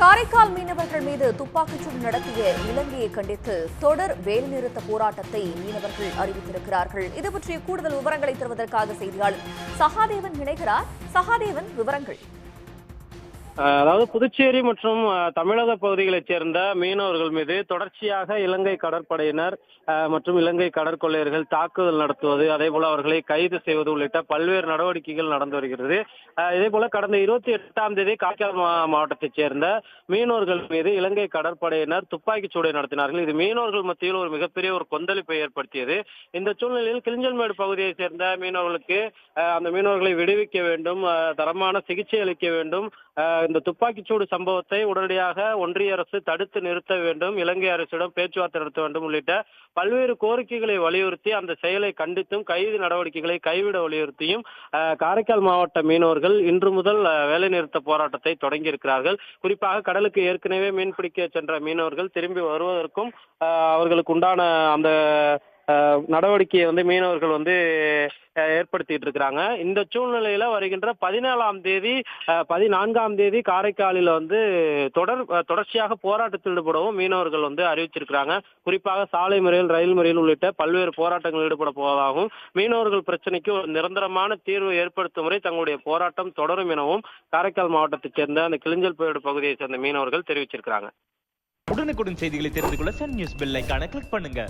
காரைக்கால் மீனவர்கள் மீது துப்பாக்கிச்சூடு நடத்திய இலங்கையை கண்டித்து தொடர் வேலைநிறுத்த போராட்டத்தை மீனவர்கள் அறிவித்திருக்கிறார்கள். இது பற்றிய கூடுதல் விவரங்களை தருவதற்காக செய்தியாளர் சகாதேவன் இணைகிறார். சகாதேவன் விவரங்கள். அதாவது புதுச்சேரி மற்றும் தமிழக பகுதிகளைச் சேர்ந்த மீனவர்கள் மீது தொடர்ச்சியாக இலங்கை கடற்படையினர் மற்றும் இலங்கை கடற்கொள்ளையர்கள் தாக்குதல் நடத்துவது அதே போல அவர்களை கைது செய்வது உள்ளிட்ட பல்வேறு நடவடிக்கைகள் நடந்து வருகிறது. இதே போல கடந்த இருபத்தி எட்டாம் தேதி காரைக்கால் மா- மாவட்டத்தைச் சேர்ந்த மீனவர்கள் மீது இலங்கை கடற்படையினர் துப்பாக்கிச் சூடை நடத்தினார்கள். இது மீனவர்கள் மத்தியில் ஒரு மிகப்பெரிய ஒரு கொந்தளிப்பை ஏற்படுத்தியது. இந்த சூழ்நிலையில் கிளிஞ்சல்மேடு பகுதியைச் சேர்ந்த மீனவர்களுக்கு அந்த மீனவர்களை விடுவிக்க வேண்டும் தரமான சிகிச்சை அளிக்க வேண்டும் இந்த துப்பாக்கிச்சூடு சம்பவத்தை உடனடியாக ஒன்றிய அரசு தடுத்து நிறுத்த வேண்டும் இலங்கை அரசிடம் பேச்சுவார்த்தை நடத்த வேண்டும் உள்ளிட்ட பல்வேறு கோரிக்கைகளை வலியுறுத்தி அந்த செயலை கண்டித்தும் கைது நடவடிக்கைகளை கைவிட வலியுறுத்தியும் காரைக்கால் மாவட்ட மீனவர்கள் இன்று முதல் வேலைநிறுத்த போராட்டத்தை தொடங்கி இருக்கிறார்கள் குறிப்பாக கடலுக்கு ஏற்கனவே மீன்பிடிக்க சென்ற மீனவர்கள் திரும்பி வருவதற்கும் அவர்களுக்கு உண்டான அந்த நடவடிக்கையை வந்து மீனவர்கள் வந்து ஏற்படுத்திட்டு இருக்கிறாங்க. இந்த சூழ்நிலையில வருகின்ற பதினேழாம் தேதி பதினான்காம் தேதி காரைக்காலில் வந்து தொடர் தொடர்ச்சியாக போராட்டத்தில் ஈடுபடவும் மீனவர்கள் வந்து அறிவிச்சிருக்கிறாங்க. குறிப்பாக சாலை முறையில் ரயில் முறையில் உள்ளிட்ட பல்வேறு போராட்டங்கள் ஈடுபட போவதாகவும் மீனவர்கள் பிரச்சனைக்கு ஒரு நிரந்தரமான தீர்வு ஏற்படுத்தும் வரை தங்களுடைய போராட்டம் தொடரும் எனவும் காரைக்கால் மாவட்டத்தைச் சேர்ந்த அந்த கிளிஞ்சல் புயடு பகுதியைச் சேர்ந்த மீனவர்கள் தெரிவிச்சிருக்கிறாங்க. உடனுக்குடன் செய்திகளை தெரிந்து கொள்ள சன் நியூஸ் பெல் கிளிக் பண்ணுங்க.